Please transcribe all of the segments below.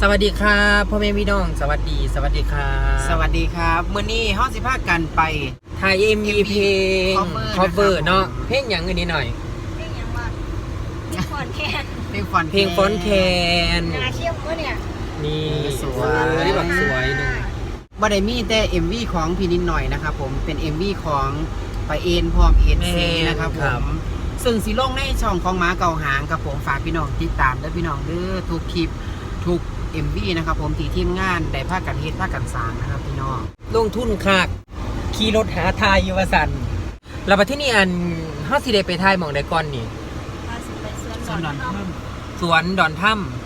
สวัสดีครับพ่อแม่พี่น้อง สวัสดี สวัสดีครับสวัสดีครับมื้อนี้เฮาสิพากันไป ไทยเอ็มวีเพลง cover cover นะครับเนาะเพลงอย่างอื่นนิดหน่อย เพลงยังว่าเพลงคอนแคนเพลงฟอน เพลงฟอนต์แคนนาเชี่ยวเมื่อเนี่ยนี่สวยเอ้แบบสวยหนึ่งบ่ได้มีแต่ MV ของพี่นิดหน่อยนะครับผมเป็น MV ของไปเอ็นพร้อมเอ็นซีนะครับผมซึ่งสิลงในช่องของหมาเก่าหางครับผมฝากพี่น้องติดตามด้วยพี่น้องเด้อทุกคลิปทุก MV นะครับผมที่ทีมงานได้พากันเฮ็ดพากันสร้างนะครับพี่น้องลงทุนคากขี่รถหาทายอยู่วาสันแล้วประเทศนี้อันเฮาสิได้ไปทายหมองใดก่อนนี่พาสิไปสวนสำนักเนาะสวนดอนถ้ำ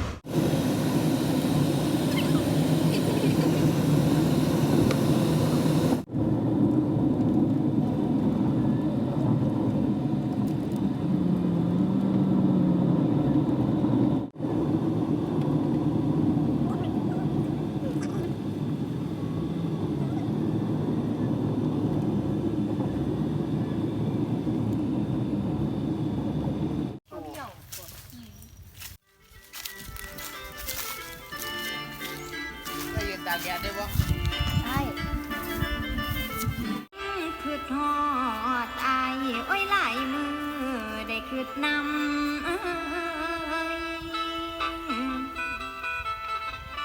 แดดได้บ่ใช่คือทอดอายโอ้ยหลายมือได้คืดนำ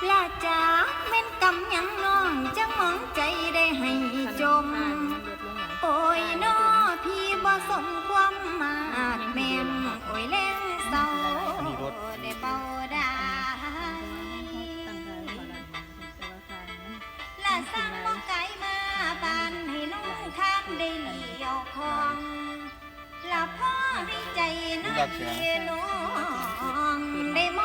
และจากเม่นกำยังน้องจะมองใจได้ให้จม โอ้ยน้อพี่บ่สมความมาดแม่นโอ้ยแรงเศร้าได้เป่า ได้และสั่งบ่ไกลมาบานให้น้องทางได้เลี้ยวคองและพ่อให้ใจน้องน้องได้มอง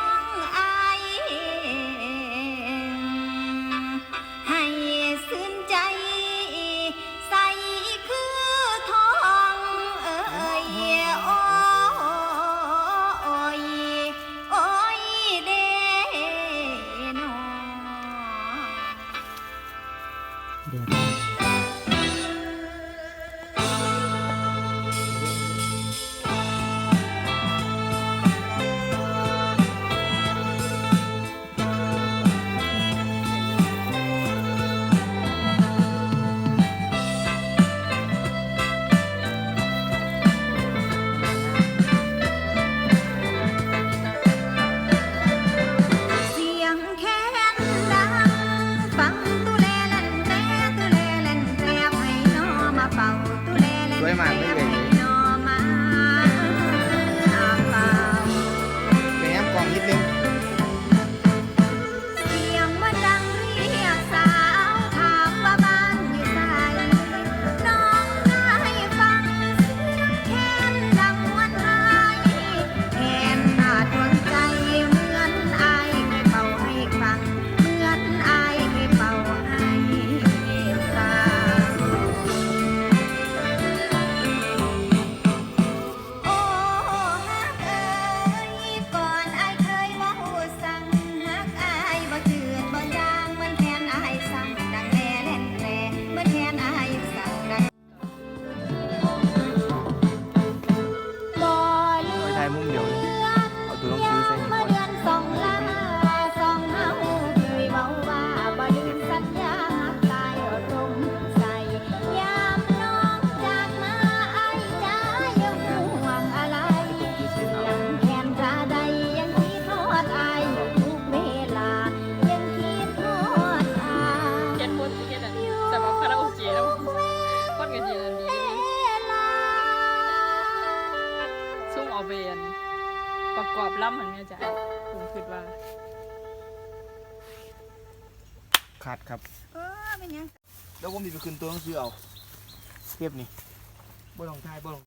เมื่อเดือนสองลาสองเฮาเคยเว้าว่าบ่ลืมสัญญาฮักตายเอาตรงใส่ยามน้องจากมาอายจ้ายังห่วงอะไรเสียงแคนตาใดยังคิดทอดอายอยู่ทุกเวลายังคิดทอดอายเฮ็ดคนเฮ็ดอะสำหรับคาราโอเกะแล้วคนกันยืนดีเวลาซุ่มเอาเวนประกอบล่ำหันเนี่ยจ้ะผมคิดว่าขาดครับเออเป็นยัง แล้วผมมีไปขึ้นตัวหนังสือเอาเทปนี่บ่ลองทายบ่ลอง